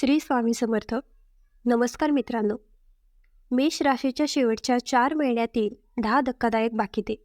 श्री स्वामी समर्थ. नमस्कार मित्रांनो. मेष राशीच्या शेवटच्या चार महिन्यातील दहा धक्कादायक बाकीते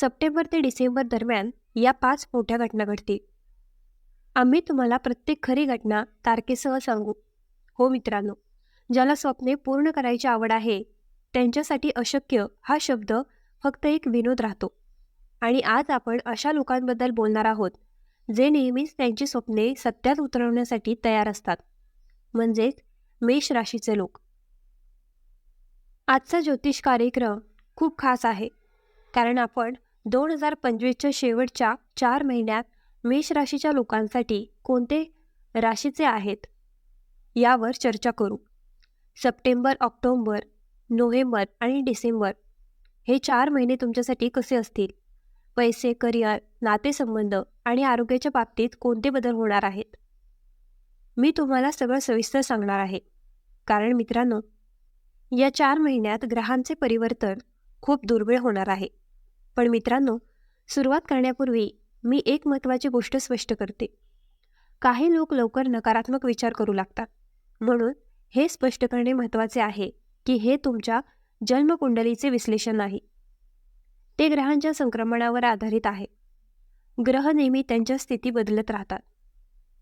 सप्टेंबर ते डिसेंबर दरम्यान या पाच मोठ्या घटना घडतील. आम्ही तुम्हाला प्रत्येक खरी घटना तारखेसह सांगू. हो मित्रांनो ज्याला स्वप्ने पूर्ण करायची आवड आहे त्यांच्यासाठी अशक्य हा शब्द फक्त एक विनोद राहतो. आणि आज आपण अशा लोकांबद्दल बोलणार आहोत जे नेहमीच त्यांची स्वप्ने सत्यात उतरवण्यासाठी तयार असतात. म्हणजेच मेष राशीचे लोक. आजचा ज्योतिष कार्यक्रम खूप खास आहे. कारण आपण दोन हजार पंचवीसच्या शेवटच्या चार महिन्यात मेष राशीच्या लोकांसाठी कोणते राशीचे आहेत? यावर चर्चा करू. सप्टेंबर ऑक्टोंबर नोव्हेंबर आणि डिसेंबर हे चार महिने तुमच्यासाठी कसे असतील? पैसे करिअर नातेसंबंध आणि आरोग्याच्या बाबतीत कोणते बदल होणार आहेत? मी तुम्हाला सगळं सविस्तर सांगणार आहे. कारण मित्रांनो या चार महिन्यात ग्रहांचे परिवर्तन खूप दुर्मिळ होणार आहे. पण मित्रांनो सुरुवात करण्यापूर्वी मी एक महत्त्वाची गोष्ट स्पष्ट करते. काही लोक लवकर नकारात्मक विचार करू लागतात. म्हणून हे स्पष्ट करणे महत्त्वाचे आहे की हे तुमच्या जन्मकुंडलीचे विश्लेषण नाही. ते ग्रहांच्या संक्रमणावर आधारित आहे. ग्रह नेहमी त्यांच्या स्थिती बदलत राहतात.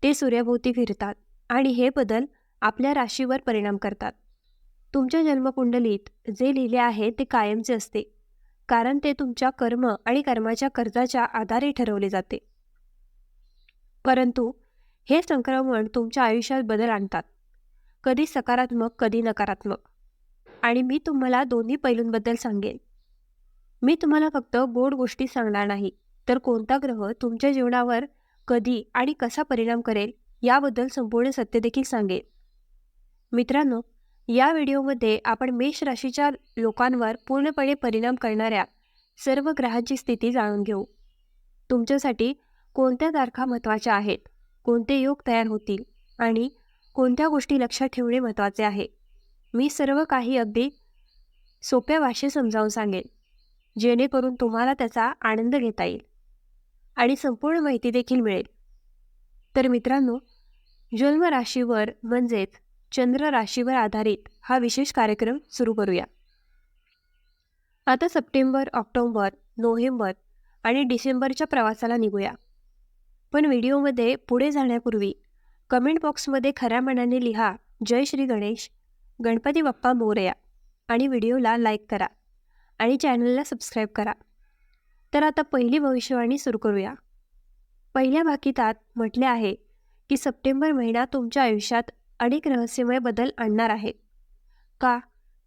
ते सूर्याभोवती फिरतात आणि हे बदल आपल्या राशीवर परिणाम करतात. तुमच्या जन्मकुंडलीत जे लिहिले आहे ते कायमचे असते कारण ते तुमच्या कर्म आणि कर्माच्या कर्जाच्या आधारे ठरवले जाते. परंतु हे संक्रमण तुमच्या आयुष्यात बदल आणतात. कधी सकारात्मक कधी नकारात्मक. आणि मी तुम्हाला दोन्ही पैलूंबद्दल सांगेन. मी तुम्हाला फक्त गोड गोष्टी सांगणार नाही तर कोणता ग्रह तुमच्या जीवनावर कधी आणि कसा परिणाम करेल याबद्दल संपूर्ण सत्य देखील सांगेल. मित्रांनो या व्हिडिओमध्ये आपण मेष राशीच्या लोकांवर पूर्णपणे परिणाम करणाऱ्या सर्व ग्रहांची स्थिती जाणून घेऊ. तुमच्यासाठी कोणत्या तारखा महत्त्वाच्या आहेत कोणते योग तयार होतील आणि कोणत्या गोष्टी लक्षात ठेवणे महत्त्वाचे आहे मी सर्व काही अगदी सोप्या भाषेत समजावून सांगेन. जेणेकरून तुम्हाला त्याचा आनंद घेता येईल. आणि संपूर्ण माहिती देखील मिळेल. तर मित्रांनो जन्म राशीवर म्हणजेच चंद्र राशीवर आधारित हा विशेष कार्यक्रम सुरू करूया. आता सप्टेंबर ऑक्टोंबर नोव्हेंबर आणि डिसेंबरच्या प्रवासाला निघूया. पण व्हिडिओमध्ये पुढे जाण्यापूर्वी कमेंट बॉक्समध्ये खऱ्या मनाने लिहा जय श्री गणेश गणपती बाप्पा मोरया आणि व्हिडिओला लाईक करा. आणि चॅनलला सबस्क्राईब करा. तर आता पहिली भविष्यवाणी सुरू करूया. पहिल्या भाकितात म्हटले आहे की सप्टेंबर महिना तुमच्या आयुष्यात अनेक रहस्यमय बदल आणणार आहे. का?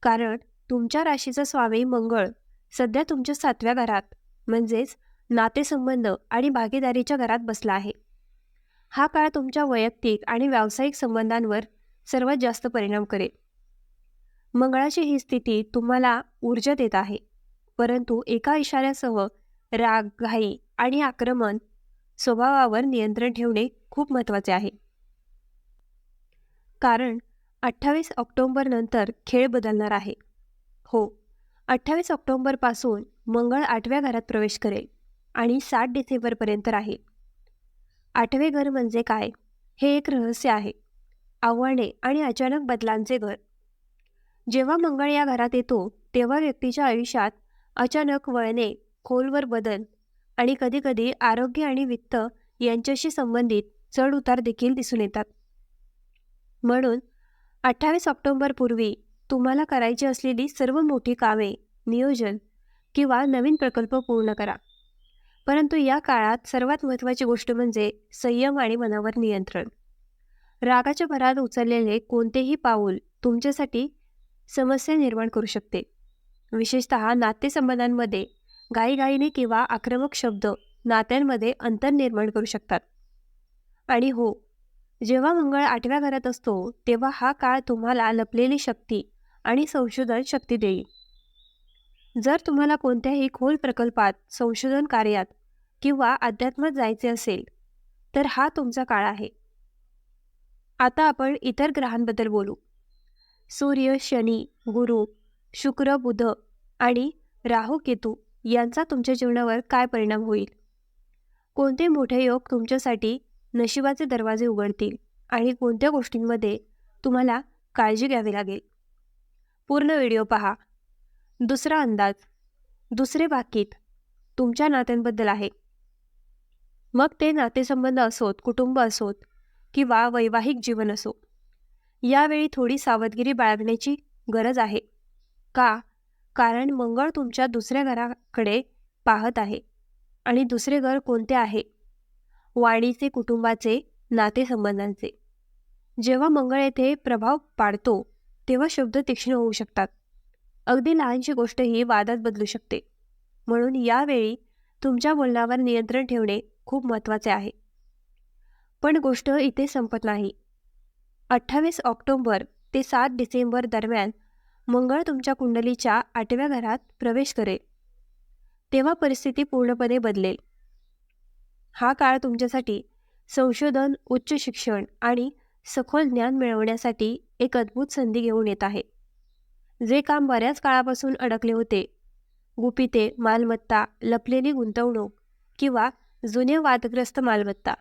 कारण तुमच्या राशीचा स्वामी मंगळ सध्या तुमच्या सातव्या घरात म्हणजेच नातेसंबंध आणि भागीदारीच्या घरात बसला आहे. हा काळ तुमच्या वैयक्तिक आणि व्यावसायिक संबंधांवर सर्वात जास्त परिणाम करेल. मंगळाची ही स्थिती तुम्हाला ऊर्जा देत आहे. परंतु एका इशाऱ्यासह राग घाई आणि आक्रमण स्वभावावर नियंत्रण ठेवणे खूप महत्त्वाचे आहे. कारण अठ्ठावीस ऑक्टोंबर नंतर खेळ बदलणार आहे. हो अठ्ठावीस ऑक्टोंबरपासून मंगळ आठव्या घरात प्रवेश करेल आणि सात डिसेंबरपर्यंत राहील. आठवे घर म्हणजे काय? हे एक रहस्य आहे. आव्हाने आणि अचानक बदलांचे घर. जेव्हा मंगळ या घरात येतो तेव्हा व्यक्तीच्या आयुष्यात अचानक वळणे खोलवर बदल आणि कधीकधी आरोग्य आणि वित्त यांच्याशी संबंधित चढ उतार देखील दिसून येतात. म्हणून अठ्ठावीस ऑक्टोंबरपूर्वी तुम्हाला करायची असलेली सर्व मोठी कामे नियोजन किंवा नवीन प्रकल्प पूर्ण करा. परंतु या काळात सर्वात महत्त्वाची गोष्ट म्हणजे संयम आणि मनावर नियंत्रण. रागाच्या भरात उचललेले कोणतेही पाऊल तुमच्यासाठी समस्या निर्माण करू शकते. विशेषत नातेसंबंधांमध्ये घाईघाईने किंवा आक्रमक शब्द नात्यांमध्ये अंतर निर्माण करू शकतात. आणि हो जेव्हा मंगळ आठव्या घरात असतो तेव्हा हा काळ तुम्हाला लपलेली शक्ती आणि संशोधन शक्ती देईल. जर तुम्हाला कोणत्याही खोल प्रकल्पात संशोधन कार्यात किंवा अध्यात्मात जायचे असेल तर हा तुमचा काळ आहे. आता आपण इतर ग्रहांबद्दल बोलू. सूर्य शनी गुरु शुक्र बुध आणि राहू केतू यांचा तुमच्या जीवनावर काय परिणाम होईल? कोणते मोठे योग तुमच्यासाठी नशिबाचे दरवाजे उघडतील आणि कोणत्या गोष्टींमध्ये तुम्हाला काळजी घ्यावी लागेल? पूर्ण व्हिडिओ पहा. दुसरा अंदाज. दुसरे बाकीत तुमच्या नात्यांबद्दल आहे. मग ते नातेसंबंध असोत कुटुंब असोत किंवा वैवाहिक जीवन असो यावेळी थोडी सावधगिरी बाळगण्याची गरज आहे. का? कारण मंगळ तुमच्या दुसऱ्या घराकडे पाहत आहे आणि दुसरे घर कोणते आहे? वाणीचे कुटुंबाचे नातेसंबंधांचे. जेव्हा मंगळ येथे प्रभाव पाडतो तेव्हा शब्द तीक्ष्ण होऊ शकतात. अगदी लहानशी गोष्टही वादात बदलू शकते. म्हणून यावेळी तुमच्या बोलण्यावर नियंत्रण ठेवणे खूप महत्त्वाचे आहे. पण गोष्ट इथे संपत नाही. अठ्ठावीस ऑक्टोंबर ते सात डिसेंबर दरम्यान मंगळ तुमच्या कुंडलीच्या आठव्या घरात प्रवेश करेल. तेव्हा परिस्थिती पूर्णपणे बदलेल. हा काळ तुमच्यासाठी संशोधन उच्च शिक्षण आणि सखोल ज्ञान मिळवण्यासाठी एक अद्भुत संधी घेऊन येत आहे. जे काम बऱ्याच काळापासून अडकले होते गुपिते मालमत्ता लपलेली गुंतवणूक किंवा जुने वादग्रस्त मालमत्ता.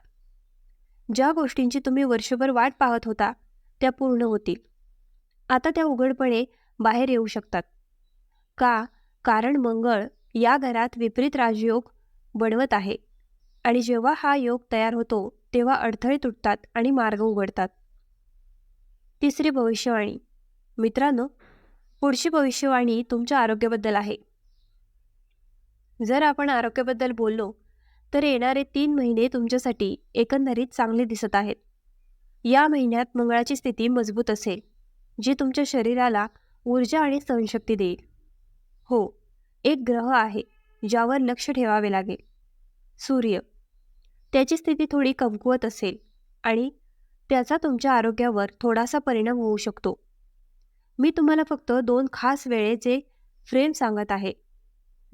ज्या गोष्टींची तुम्ही वर्षभर वाट पाहत होता त्या पूर्ण होतील. आता त्या उघडपणे बाहेर येऊ शकतात. का? कारण मंगळ या घरात विपरीत राजयोग बनवत आहे. आणि जेव्हा हा योग तयार होतो तेव्हा अडथळे तुटतात आणि मार्ग उघडतात. तिसरी भविष्यवाणी. मित्रांनो पुढची भविष्यवाणी तुमच्या आरोग्याबद्दल आहे. जर आपण आरोग्याबद्दल बोललो तर येणारे तीन महिने तुमच्यासाठी एकंदरीत चांगले दिसत आहेत. या महिन्यात मंगळाची स्थिती मजबूत असेल जी तुमच्या शरीराला ऊर्जा आणि सहनशक्ती देईल. हो एक ग्रह आहे ज्यावर लक्ष ठेवावे लागेल. सूर्य. त्याची स्थिती थोडी कमकुवत असेल आणि त्याचा तुमच्या आरोग्यावर थोडासा परिणाम होऊ शकतो. मी तुम्हाला फक्त दोन खास वेळेचे फ्रेम सांगत आहे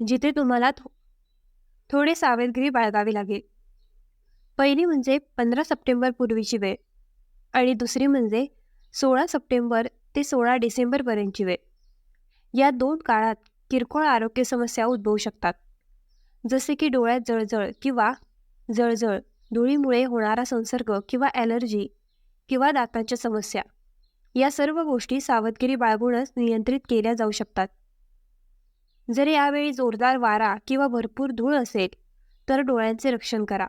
जिथे तुम्हाला थो थोडे सावधगिरी बाळगावी लागेल. पहिली म्हणजे पंधरा सप्टेंबर पूर्वीची वेळ आणि दुसरी म्हणजे सोळा सप्टेंबर ते सोळा डिसेंबरपर्यंतची वेळ. या दोन काळात किरकोळ आरोग्य समस्या उद्भवू शकतात. जसे की डोळ्यात जळजळ किंवा जळजळ धुळीमुळे होणारा संसर्ग किंवा ॲलर्जी किंवा दातांच्या समस्या या सर्व गोष्टी सावधगिरी बाळगूनच नियंत्रित केल्या जाऊ शकतात. जर यावेळी जोरदार वारा किंवा भरपूर धूळ असेल तर डोळ्यांचे रक्षण करा.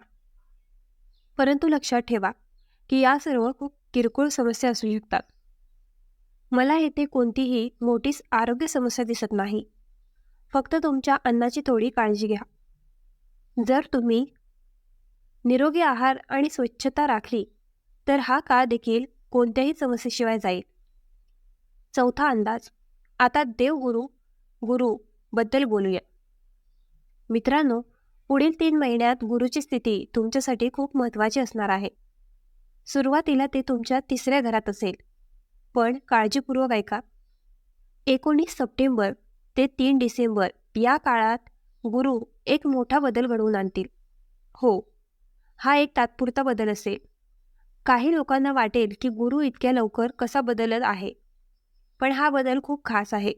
परंतु लक्षात ठेवा की या सर्व खूप किरकोळ समस्या असू शकतात. मला येथे कोणतीही मोठीच आरोग्य समस्या दिसत नाही. फक्त तुमच्या अन्नाची थोडी काळजी घ्या. जर तुम्ही निरोगी आहार आणि स्वच्छता राखली तर हा काळ देखील कोणत्याही समस्येशिवाय जाईल. चौथा अंदाज. आता देवगुरु गुरु बद्दल बोलूया. मित्रांनो पुढील तीन महिन्यात गुरुची स्थिती तुमच्यासाठी खूप महत्त्वाची असणार आहे. सुरुवातीला ते तुमच्या तिसऱ्या घरात असेल. पण काळजीपूर्वक ऐका. एकोणीस सप्टेंबर ते तीन डिसेंबर या काळात गुरु एक मोठा बदल घडवून आणतील. हो हा एक तात्पुरता बदल असेल. काही लोकांना वाटेल की गुरु इतक्या लवकर कसा बदलत आहे. पण हा बदल खूप खास आहे.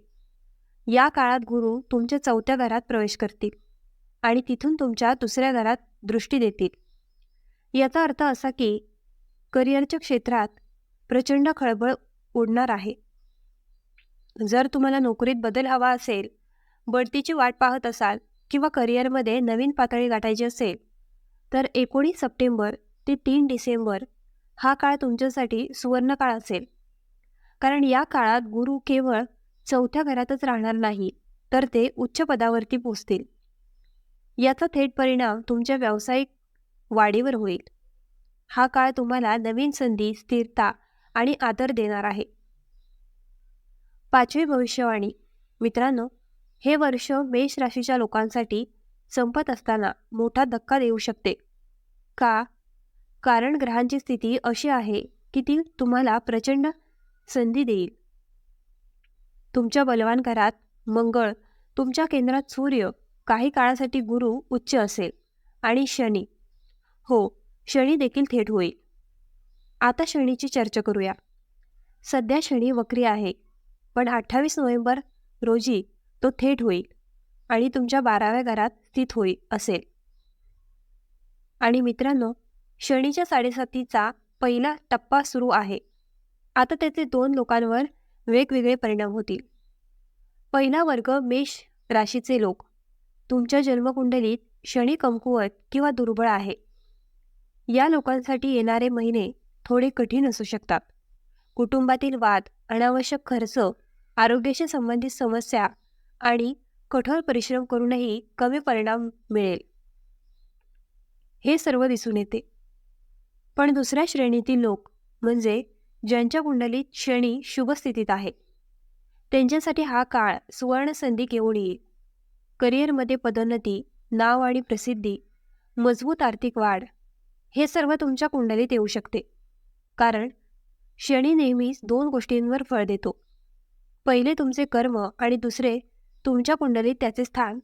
या काळात गुरु तुमच्या चौथ्या घरात प्रवेश करतील आणि तिथून तुमच्या दुसऱ्या घरात दृष्टी देतील. याचा अर्थ असा की करिअरच्या क्षेत्रात प्रचंड खळबळ उडणार आहे. जर तुम्हाला नोकरीत बदल हवा असेल बढतीची वाट पाहत असाल किंवा करिअरमध्ये नवीन पातळी गाठायची असेल तर एकोणीस सप्टेंबर ते तीन डिसेंबर हा काळ तुमच्यासाठी सुवर्णकाळ असेल. कारण या काळात गुरु केवळ चौथ्या घरातच राहणार नाही तर ते उच्च पदावरती पोचतील. याचा थेट परिणाम तुमच्या व्यावसायिक वाढीवर होईल. हा काळ तुम्हाला नवीन संधी स्थिरता आणि आदर देणार आहे. पाचवी भविष्यवाणी. मित्रांनो हे वर्ष मेष राशीच्या लोकांसाठी संपत असताना मोठा धक्का देऊ शकते. का? कारण ग्रहांची स्थिती अशी आहे की ती तुम्हाला प्रचंड संधी देईल. तुमच्या बलवान घरात मंगळ तुमच्या केंद्रात सूर्य काही काळासाठी गुरु उच्च असेल आणि शनी. हो शनी देखील थेट होईल. आता शनीची चर्चा करूया. सध्या शनी वक्री आहे पण अठ्ठावीस नोव्हेंबर रोजी तो थेट होईल आणि तुमच्या बाराव्या घरात स्थित होईल असेल. आणि मित्रांनो शनीच्या साडेसातीचा पहिला टप्पा सुरू आहे. आता त्याचे दोन लोकांवर वेगवेगळे परिणाम होतील. पहिला वर्ग मेष राशीचे लोक. तुमच्या जन्मकुंडलीत शनी कमकुवत किंवा दुर्बळ आहे. या लोकांसाठी येणारे महिने थोडे कठीण असू शकतात. कुटुंबातील वाद अनावश्यक खर्च आरोग्याशी संबंधित समस्या आणि कठोर परिश्रम करूनही कमी परिणाम मिळेल. हे सर्व दिसून येते. पण दुसऱ्या श्रेणीतील लोक म्हणजे ज्यांच्या कुंडलीत शनी शुभ स्थितीत आहे त्यांच्यासाठी हा काळ सुवर्ण संधी घेऊन येईल. करिअरमध्ये पदोन्नती नाव आणि प्रसिद्धी मजबूत आर्थिक वाढ हे सर्व तुमच्या कुंडलीत येऊ शकते. कारण शनी नेहमीच दोन गोष्टींवर फळ देतो. पहिले तुमचे कर्म आणि दुसरे तुमच्या कुंडलीत त्याचे स्थान.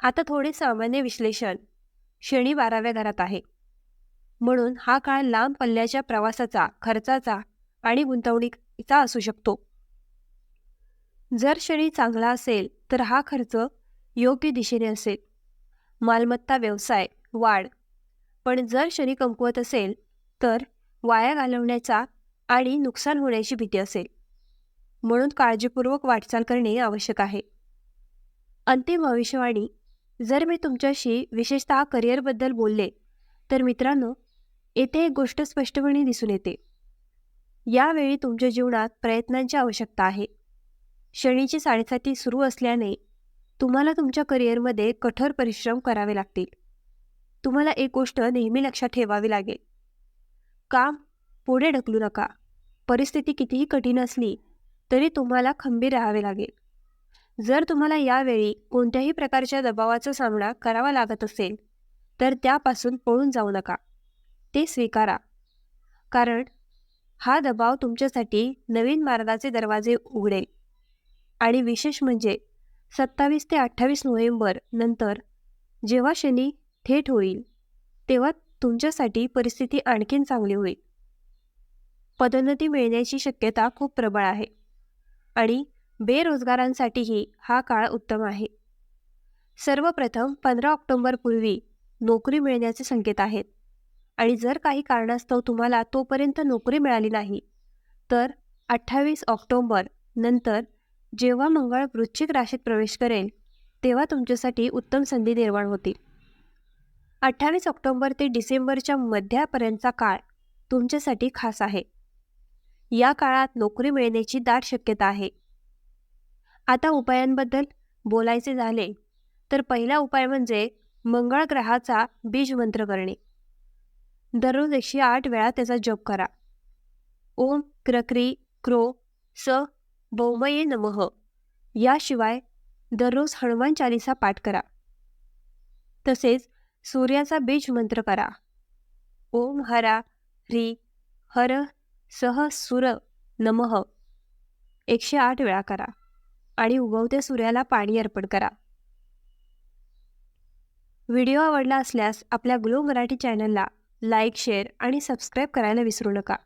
आता थोडे सामान्य विश्लेषण. शनी बाराव्या घरात आहे. म्हणून हा काळ लांब पल्ल्याच्या प्रवासाचा खर्चाचा आणि गुंतवणुकीचा असू शकतो. जर शनी चांगला असेल तर हा खर्च योग्य दिशेने असेल. मालमत्ता व्यवसाय वाढ. पण जर शनी कमकुवत असेल तर वाया घालवण्याचा आणि नुकसान होण्याची भीती असेल. म्हणून काळजीपूर्वक वाटचाल करणे आवश्यक आहे. अंतिम भविष्यवाणी. जर मी तुमच्याशी विशेषतः करिअरबद्दल बोलले तर मित्रांनो येथे एक गोष्ट स्पष्टपणे दिसून येते. यावेळी तुमच्या जीवनात प्रयत्नांची आवश्यकता आहे. शनीची साडेसाती सुरू असल्याने तुम्हाला तुमच्या करिअरमध्ये कठोर परिश्रम करावे लागतील. तुम्हाला एक गोष्ट नेहमी लक्षात ठेवावी लागेल. काम पुढे ढकलू नका. परिस्थिती कितीही कठीण असली तरी तुम्हाला खंबीर राहावे लागेल. जर तुम्हाला यावेळी कोणत्याही प्रकारच्या दबावाचा सामना करावा लागत असेल तर त्यापासून पळून जाऊ नका. ते स्वीकारा. कारण हा दबाव तुमच्यासाठी नवीन मार्गाचे दरवाजे उघडेल. आणि विशेष म्हणजे सत्तावीस ते अठ्ठावीस नोव्हेंबर नंतर जेव्हा शनी थेट होईल तेव्हा तुमच्यासाठी परिस्थिती आणखीन चांगली होईल. पदोन्नती मिळण्याची शक्यता खूप प्रबळ आहे. आणि बेरोजगारांसाठीही हा काळ उत्तम आहे. सर्वप्रथम पंधरा ऑक्टोंबरपूर्वी नोकरी मिळण्याचे संकेत आहेत. आणि जर काही कारणास्तव तुम्हाला तोपर्यंत नोकरी मिळाली नाही तर अठ्ठावीस ऑक्टोंबर नंतर जेव्हा मंगळ वृश्चिक राशीत प्रवेश करेल तेव्हा तुमच्यासाठी उत्तम संधी निर्माण होतील. अठ्ठावीस ऑक्टोंबर ते डिसेंबरच्या मध्यापर्यंतचा काळ तुमच्यासाठी खास आहे. या काळात नोकरी मिळण्याची दाट शक्यता आहे. आता उपायांबद्दल बोलायचे झाले तर पहिला उपाय म्हणजे मंगळ ग्रहाचा बीज मंत्र करणे. दररोज एकशे आठ वेळा त्याचा जप करा. ओम क्रक्री क्रो स बौमये नमः. याशिवाय दररोज हनुमान चालिसा पाठ करा. तसेच सूर्याचा बीज मंत्र करा. ओम हरा ह्री हर सह सुर नमः. एकशे आठ वेळा करा आणि उगवत्या सूर्याला पाणी अर्पण करा. व्हिडिओ आवडला असल्यास आपल्या ग्लो मराठी चॅनलला लाईक शेअर आणि सबस्क्राईब करायला विसरू नका.